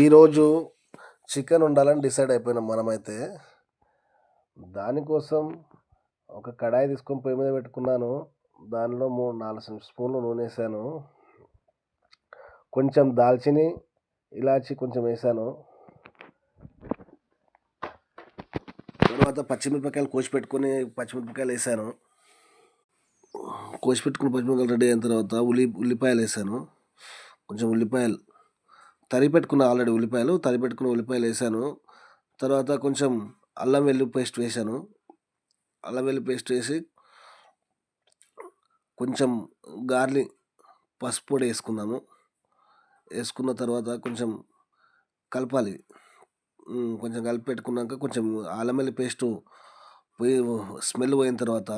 ఈరోజు చికెన్ ఉండాలని డిసైడ్ అయిపోయినాం మనమైతే. దానికోసం ఒక కడాయి తీసుకొని పొయ్యి మీద పెట్టుకున్నాను. దానిలో మూడు నాలుగు స్పూన్లు నూనె వేసాను. కొంచెం దాల్చిని ఇలాచి కొంచెం వేసాను. తర్వాత పచ్చిమిరపకాయలు కోసి పెట్టుకొని పచ్చిమిరపకాయలు వేసాను. కోసి పెట్టుకుని పచ్చిమిరపకాయలు రెడీ అయిన తర్వాత ఉల్లి ఉల్లిపాయలు వేసాను. కొంచెం ఉల్లిపాయలు తరి పెట్టుకున్న ఆల్రెడీ ఉల్లిపాయలు తరి పెట్టుకున్న ఉల్లిపాయలు వేసాను. తర్వాత కొంచెం అల్లం వెల్లుల్లి పేస్ట్ వేసాను. అల్లం వెల్లు పేస్ట్ వేసి కొంచెం గార్లిక్ పసుపు పొడి వేసుకున్నాము వేసుకున్న తర్వాత కొంచెం కలపాలి. కొంచెం కలిపి పెట్టుకున్నాక కొంచెం అల్లం వెల్లి పేస్టు పోయి స్మెల్ పోయిన తర్వాత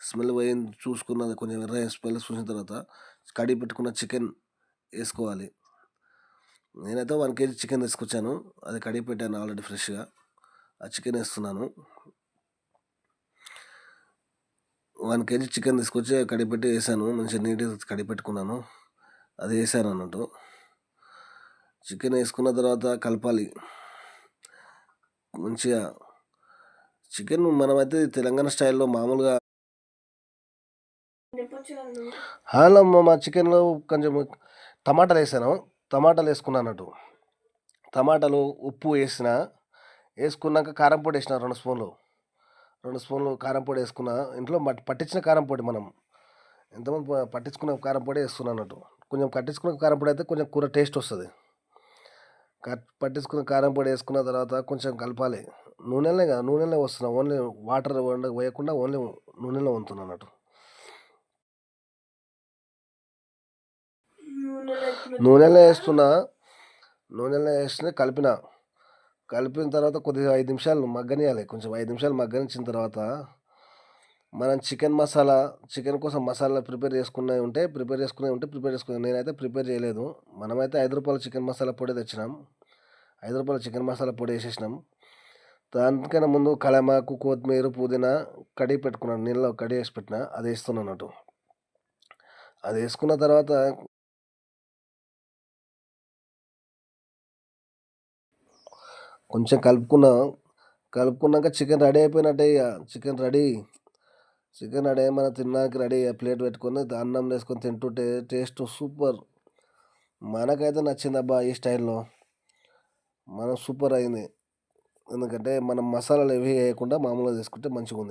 స్మెల్ పోయి చూసుకున్న కొంచెం ఎర్ర స్మెల్ చూసిన తర్వాత కడిగి పెట్టుకున్న చికెన్ వేసుకోవాలి. నేనైతే వన్ కేజీ చికెన్ తీసుకొచ్చాను. అది కడిగి పెట్టాను ఆల్రెడీ ఫ్రెష్గా. ఆ చికెన్ వేస్తున్నాను. వన్ కేజీ చికెన్ తీసుకొచ్చి కడిగి పెట్టి వేసాను. మంచిగా నీట్గా కడిగి పెట్టుకున్నాను. అది వేసాను అన్నట్టు. చికెన్ వేసుకున్న తర్వాత కలపాలి. మంచిగా చికెన్ మనమైతే తెలంగాణ స్టైల్లో మామూలుగా హలో మా చికెన్లో కొంచెం టమాటాలు వేసాను. టమాటాలు వేసుకున్నాను అన్నట్టు టమాటాలు ఉప్పు వేసిన వేసుకున్నాక కారం పొడి వేసిన రెండు స్పూన్లు. రెండు స్పూన్లు కారం పొడి వేసుకున్న ఇంట్లో పట్టించిన కారం పొడి మనం. ఎంతమంది పట్టించుకున్న కారం పొడి వేస్తున్నాను అన్నట్టు కొంచెం పట్టించుకున్న కారం పొడి అయితే కొంచెం కూర టేస్ట్ వస్తుంది. పట్టించుకున్న కారం పొడి వేసుకున్న తర్వాత కొంచెం కలపాలి. నూనెలే కదా నూనెలే వస్తున్నా ఓన్లీ వాటర్ వేయకుండా ఓన్లీ నూనెలో వంతున్నా అన్నట్టు నూనెలో వేస్తున్నా నూనెలో వేస్తే కలిపిన. కలిపిన తర్వాత కొద్దిగా ఐదు నిమిషాలు మగ్గనియాలి. కొంచెం ఐదు నిమిషాలు మగ్గనిచ్చిన తర్వాత మనం చికెన్ మసాలా చికెన్ కోసం మసాలా ప్రిపేర్ చేసుకునే ఉంటే ప్రిపేర్ చేసుకునే ఉంటే ప్రిపేర్ చేసుకునే నేనైతే ప్రిపేర్ చేయలేదు. మనమైతే ఐదు రూపాయల చికెన్ మసాలా పొడి తెచ్చినాం. ఐదు రూపాయల చికెన్ మసాలా పొడి వేసేసినాం. దానికైనా ముందు కలమాకు కొత్తిమీర పుదీనా కడిగి పెట్టుకున్నాను. నీళ్ళలో కడిగి వేసి పెట్టిన. అది వేస్తున్నాను అది వేసుకున్న తర్వాత కొంచెం కలుపుకున్నాం కలుపుకున్నాక చికెన్ రెడీ అయిపోయినట్టే ఇక చికెన్ రెడీ. చికెన్ రెడీ అయ్యి మనం తిన్నాక రెడీ ప్లేట్ పెట్టుకొని అన్నం వేసుకొని తింటుంటే టేస్ట్ సూపర్. మనకైతే నచ్చింది అబ్బా ఈ స్టైల్లో. మనం సూపర్ అయింది. ఎందుకంటే మనం మసాలాలు ఏవి వేయకుండా మామూలుగా తీసుకుంటే మంచిగా ఉంది